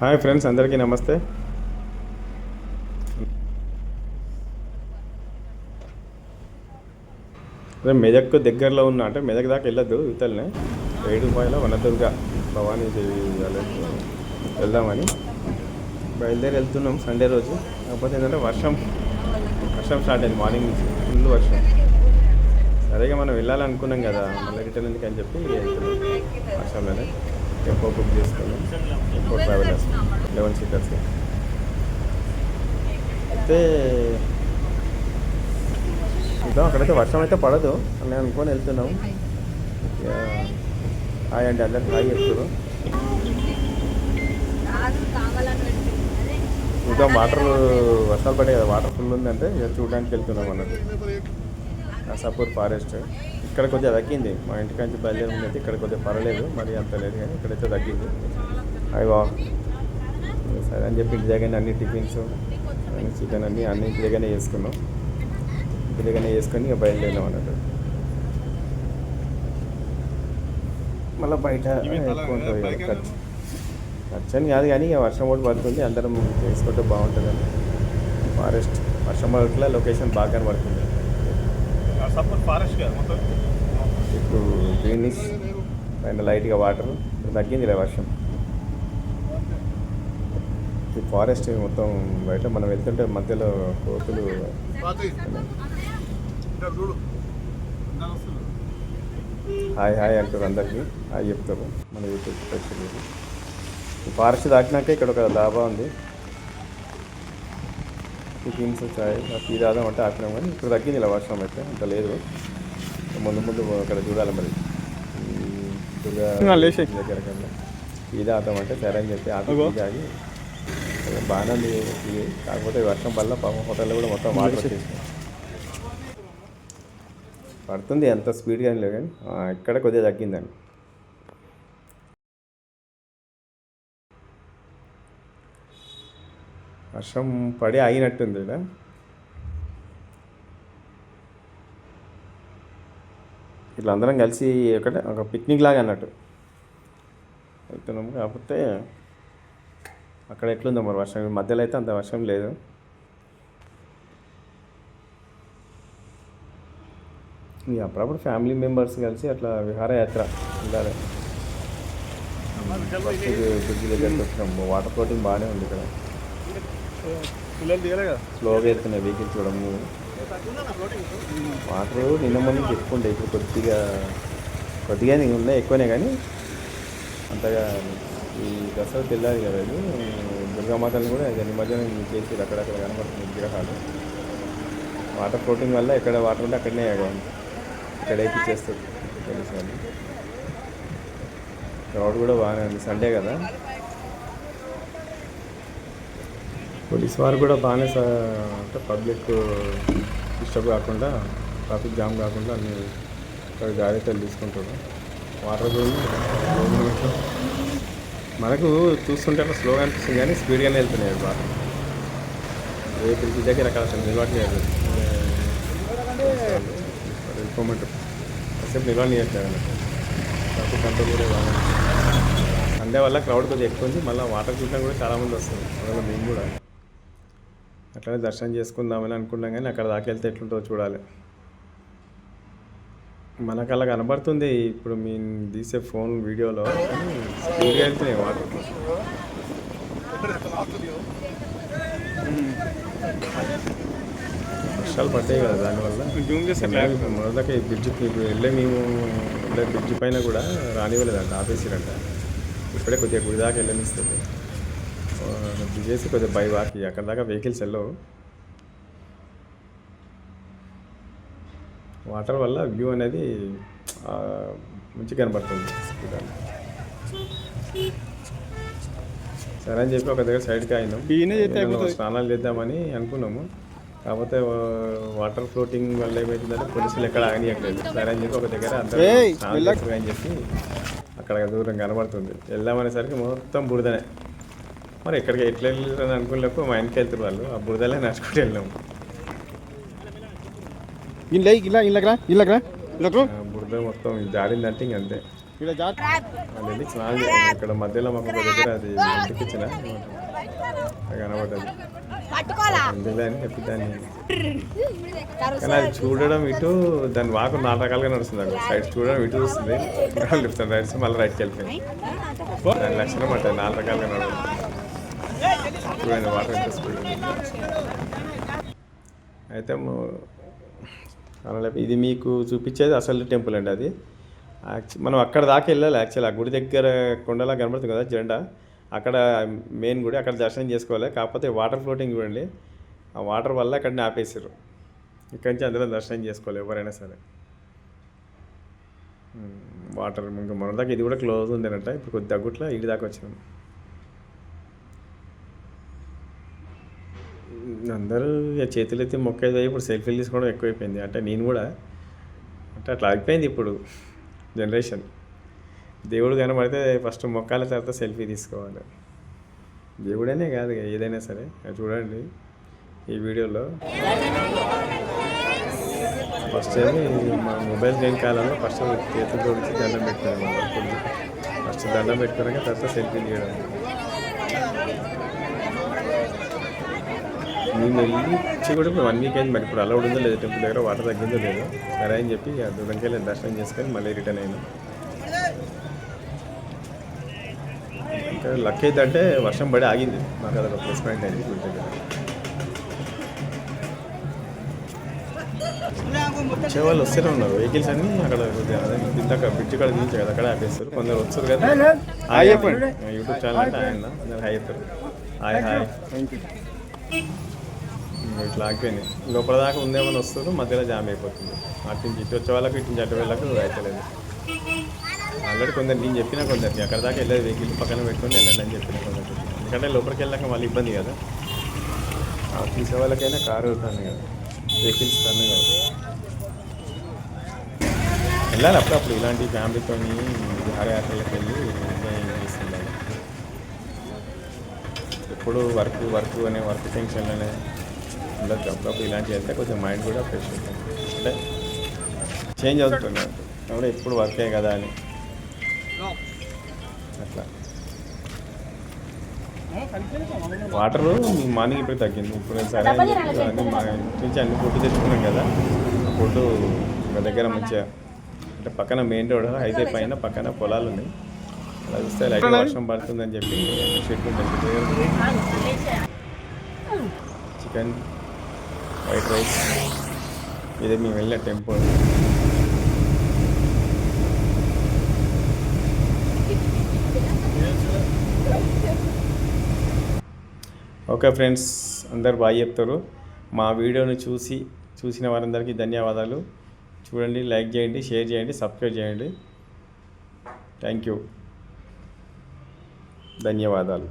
Hi friends అందరికీ నమస్తే. అదే మెదక్ దగ్గరలో ఉన్న అంటే మెదక్ దాకా వెళ్ళొద్దు ఏడు ఏడుపాయల వనదుర్గ భవానీ దేవి వెళ్దామని బయలుదేరి వెళ్తున్నాం సండే రోజు. కాకపోతే ఏంటంటే వర్షం వర్షం స్టార్ట్ అయింది మార్నింగ్ నుంచి ఫుల్ వర్షం. సరేగా మనం వెళ్ళాలనుకున్నాం కదా మళ్ళీ రిటర్న్ ఎందుకు అని చెప్పి వర్షంలోనే. టెంపో బుక్ చేసుకున్నాం. టెంపో ట్రావెలర్స్ లెవెన్ సీటర్స్ అయితే చూద్దాం. అక్కడైతే వర్షం అయితే పడదు. అని నేను అనుకొని వెళ్తున్నాం. ఇక హాయ్ అండి అందరికి. హాయ్ చెప్తారు చూద్దాం. వాటర్ వర్షాలు పడే కదా. వాటర్ ఫుల్ ఉందంటే ఇక చూడడానికి వెళ్తున్నాం అన్నట్టు. నసాపూర్ ఫారెస్ట్. ఇక్కడ కొద్దిగా తగ్గింది. మా ఇంటికి నుంచి బయలుదేరి అయితే ఇక్కడ కొద్దిగా పర్వాలేదు. మరి అంత లేదు కానీ ఇక్కడైతే తగ్గింది. అవి వా సరే అని చెప్పి ఇంటి దగ్గర అన్ని టిఫిన్స్ అన్ని చికెన్ అన్ని అన్ని ఇంటి దగ్గరనే చేసుకున్నాం. ఇంటి దగ్గరనే చేసుకొని ఇక బయలుదేరాం అన్నట్టు. మళ్ళీ బయట ఎక్కువ ఉంటుంది ఖర్చు అని కాదు కానీ ఇక వర్షం కూడా పడుతుంది. అందరం చేసుకుంటే బాగుంటుందని. ఫారెస్ట్ వర్షం పడట్ల లొకేషన్ బాగా కనబడుతుంది సపోర్ట్ ఫారెస్ట్ కదా మొత్తం ఇప్పుడు గ్రీనిష్ పైన లైట్గా వాటర్ తగ్గింది వర్షం. ఈ ఫారెస్ట్ మొత్తం బయట మనం వెళ్తుంటే మధ్యలో కోతులు హాయ్ హాయ్ అంటారు అందరికీ. హాయ్ చెప్తారు మన యూట్యూబ్ ప్రేక్షకులు ఈ ఫారెస్ట్ దాటినాక ఇక్కడ ఒక దాబా ఉంది. టిఫిన్స్ చాయ్ టీ అంటే ఆపినాం కానీ ఇప్పుడు తగ్గింది ఇలా వర్షం అయితే అంత లేదు ముందు ముందు అక్కడ చూడాలి మరి. దగ్గర కన్నా టీ అంటే సరే అని చెప్పి ఆపి. టీ తాగి బాగానే ఉంది కాకపోతే వర్షం వల్ల పాపం హోటల్లో కూడా మొత్తం వాటర్. వచ్చేసింది పడుతుంది ఎంత స్పీడ్గా లేదు కానీ ఇక్కడ కొద్దిగా తగ్గిందండి వర్షం పడి ఆగినట్టుంది ఇక్కడ ఇట్లా అందరం కలిసి ఒకటే ఒక పిక్నిక్ లాగా అన్నట్టు. వెళ్తున్నాము కాకపోతే అక్కడ ఎట్లుందో మరి వర్షం? మధ్యలో అయితే అంత వర్షం లేదు. అప్పుడప్పుడు ఫ్యామిలీ మెంబర్స్ కలిసి అట్లా విహారయాత్ర వెళ్ళాలి బ్రిడ్జ్ దగ్గరికి వచ్చినాము. వాటర్ ఫ్లోటింగ్ బాగానే ఉంది ఇక్కడ. పిల్లలు దిగలే కదా స్లోగా వెళ్తున్నాయి వెహికల్ చూడము. వాటర్ నిన్న ముందు ఎక్కువ ఇప్పుడు కొద్దిగా కొద్దిగా ఉన్నాయి ఎక్కువనే కానీ అంతగా ఈ దసరా తెల్లారి కదా ఇది. దుర్గామాతలు కూడా నిమజ్జనం చేసి అక్కడక్కడ కనబడుతుంది విగ్రహాలు. వాటర్ ఫ్లోటింగ్ వల్ల ఎక్కడ వాటర్ ఉంటే అక్కడనే ఇక్కడ ఎక్కిచ్చేస్తారు పోలీసు వాళ్ళు క్రౌడ్ కూడా బాగానే ఉంది. సండే కదా? పోలీస్ వారు కూడా బాగానే అంటే పబ్లిక్ డిస్టర్బ్ కాకుండా ట్రాఫిక్ జామ్ కాకుండా అన్ని జాగ్రత్తలు తీసుకుంటారు వాటర్ కూడా మనకు చూస్తుంటే అట్లా స్లోగా అనిపిస్తుంది కానీ స్పీడ్గానే వెళ్తున్నాయి బాగా. ఏ బ్రిడ్జ్ దగ్గర అక్కడ అసలు నిలబడలేదు. వెళ్ళిపోమంటారు కాసేపు నిలబడలేదు ట్రాఫిక్ కంట్రోల్ కూడా బాగా సండే వల్ల క్రౌడ్ కొద్దిగా ఎక్కువ ఉంది. మళ్ళీ వాటర్ చూడడం కూడా చాలామంది వస్తుంది అందువల్ల మేము కూడా. అట్లనే దర్శనం చేసుకుందామని అనుకున్నాం కానీ అక్కడ దాకా వెళ్తే ఎట్లుంటుందో చూడాలి. మనకు అలా కనబడుతుంది ఇప్పుడు మీ తీసే ఫోన్ వీడియోలో స్పీడ్గా వెళ్తున్నాయి వాటర్ వర్షాలు పడ్డాయి కదా దానివల్ల. మొదలకి ఈ బ్రిడ్జ్ ఇప్పుడు వెళ్ళే మేము వెళ్ళే బ్రిడ్జ్ పైన కూడా రానివ్వలేదంట ఆపేసిరంట. ఇప్పుడే కొద్దిగా గుడి దాకా వెళ్ళనిస్తుంది. బ్రిడ్జ్ చేసి కొద్దిగా బై వాకి అక్కడ దాకా వెహికల్స్ వెళ్ళవు. వాటర్ వల్ల వ్యూ అనేది మంచిగా కనబడుతుంది. సరే అని చెప్పి ఒక దగ్గర సైడ్కి అయినాం. స్నానాలు చేద్దామని అనుకున్నాము. కాకపోతే వాటర్ ఫ్లోటింగ్ వల్ల ఏమవుతుందంటే పోలీసులు ఎక్కడ ఆగనీయట్లేదు. సరే అని చెప్పి ఒక దగ్గర అని చెప్పి అక్కడ దూరం కనబడుతుంది. వెళ్దామనేసరికి మొత్తం బురదనే. మరి ఎక్కడికి ఎట్లా వెళ్ళారని అనుకున్నప్పుడు మా ఇంటికి వెళ్తారు వాళ్ళు. ఆ బురదలే నడుచుకుంటూ వెళ్ళాము. ఇలా ఇలా ఇళ్ళకి రా ఇళ్ళకి రా ఇళ్ళకు ఆ బురద మొత్తం జారిందంటే ఇంక అంతే. ఇక్కడ వాళ్ళు స్నానం చేస్తారు ఇక్కడ మధ్యలో మాకు ఒక దగ్గర అది ఇంటికి ఇచ్చిన కనబడ్డది. కానీ అది చూడడం ఇటు దాని వాకు నాలుగు రకాలుగా నడుస్తుంది అక్కడ. సైడ్ చూడడం ఇటు చూస్తుంది. లెఫ్ట్ సైడ్ రైట్స్ మళ్ళీ రైట్కి వెళ్ళిపోయింది దాని లక్షణం అంటే నాలుగు రకాలుగా నడవడం చూడండి వాటర్ ఎంత స్పీడ్ అయితే అలా ఇది మీకు చూపించేది అసలు టెంపుల్ అండి అది. యాక్చువల్ మనం అక్కడ దాకా వెళ్ళాలి యాక్చువల్ ఆ గుడి దగ్గర కొండలా కనబడుతుంది కదా జెండా అక్కడ మెయిన్ గుడి అక్కడ దర్శనం చేసుకోవాలి కాకపోతే వాటర్ ఫ్లోటింగ్ చూడండి ఆ వాటర్ వల్ల అక్కడనే ఆపేసారు ఇక్కడి నుంచి అందులో దర్శనం చేసుకోవాలి ఎవరైనా సరే. వాటర్ ఇంకా మన దాకా ఇది కూడా క్లోజ్ ఉందనట ఇప్పుడు కొద్ది తగ్గుట్లా ఇటు దాకా వచ్చినాం. అందరూ ఇక చేతులు ఎత్తి మొక్కేది ఇప్పుడు సెల్ఫీలు తీసుకోవడం ఎక్కువైపోయింది. అంటే నేను కూడా అంటే అట్లా అయిపోయింది ఇప్పుడు జనరేషన్. దేవుడు కనబడితే ఫస్ట్ మొక్కాల తర్వాత సెల్ఫీ తీసుకోవాలి. దేవుడనే కాదు ఏదైనా సరే. అది చూడండి ఈ వీడియోలో. ఫస్ట్ ఏమి మా మొబైల్ లేని కాలంలో ఫస్ట్ చేతులు తోడిచి దండం పెట్టుకున్నాం ఫస్ట్ దండం పెట్టుకున్నాక తర్వాత సెల్ఫీ తీయడం. నేను వెళ్ళి కూడా ఇప్పుడు వన్ వీక్ అయింది మరి ఇప్పుడు అలౌడ్ ఉందో లేదో టెంపుల్ దగ్గర? వాటర్ తగ్గిందో లేదో? సరే అని చెప్పి ఇక దూరంకి వెళ్ళి దర్శనం చేసుకొని మళ్ళీ రిటర్న్ అయినా. లక్ ఏంటంటే వర్షం పడి ఆగింది. మాకు అదొక ప్లస్ పాయింట్ అయింది గుడి దగ్గర. వచ్చే వాళ్ళు వస్తూనే ఉన్నారు. వెహికల్స్ అన్ని అక్కడ ఇందాక బ్రిడ్జ్ కాడ దించే కదా అక్కడ ఆపేస్తారు. కొందరు వస్తారు కదా. హాయ్ చెప్పండి. యూట్యూబ్ ఛానల్ అంటే ఆయన. హాయ్ చెప్తారు. Hi hi. ఇంకా ఇట్లా ఆగిపోయింది. లోపల దాకా ఉందేమని వస్తుంది మధ్యలో జామ్ అయిపోతుంది. అటు నుంచి ఇటు వచ్చే వాళ్ళకి ఇటు నుంచి అటు వెళ్ళకు అవుతలేదు ఆల్రెడీ కొందరు నేను చెప్పిన కొందరికి అక్కడ దాకా వెళ్ళేది వెహికల్ పక్కన పెట్టుకొని వెళ్ళండి అని చెప్పిన కొందరికి ఎందుకంటే లోపలికి వెళ్ళాక మళ్ళీ ఇబ్బంది కదా. ఆ తీసే వాళ్ళకైనా కారు అవుతుంది కదా. వెహికల్స్ తను కదా. వెళ్ళాలి అప్పుడప్పుడు ఇలాంటి ఫ్యామిలీతో విహారయాత్రలకు వెళ్ళి ఎంజాయ్ చేస్తుండాలి. ఎప్పుడు వర్క్ వర్క్ అనే వర్క్ టెన్షన్లోనే ఉండదు అప్పుడప్పుడు ఇలాంటివి వెళ్తే కొంచెం మైండ్ కూడా ఫ్రెష్ ఉంటుంది అంటే చేంజ్ అవుతుంది. కాబట్టి ఎప్పుడు వర్కే కదా అని. అట్లా. వాటర్ మార్నింగ్ ఇప్పుడు తగ్గింది. ఇప్పుడు సరే మా నుంచి అన్ని ఫుడ్ తెచ్చుకున్నాం కదా. ఫుడ్ ఒక దగ్గర మంచిగా అంటే పక్కన మెయిన్ రోడ్ హైవే పైన పక్కన పొలాలు ఉన్నాయి. అలా చూస్తే లైట్ వర్షం పడుతుందని చెప్పి షెడ్ ఉంది చికెన్ వైట్ రైస్. ఇది మేము వెళ్ళే టెంపుల్. ఓకే ఫ్రెండ్స్ అందరు బాగా చెప్తారు. మా వీడియోని చూసి చూసిన వారందరికీ ధన్యవాదాలు. చూడండి లైక్ చేయండి షేర్ చేయండి సబ్స్క్రైబ్ చేయండి. Thank you. ధన్యవాదాలు.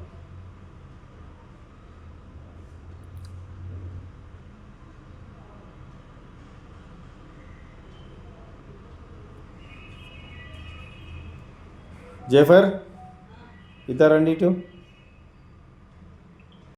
జేఫర్ ఇతారండి ఇటు.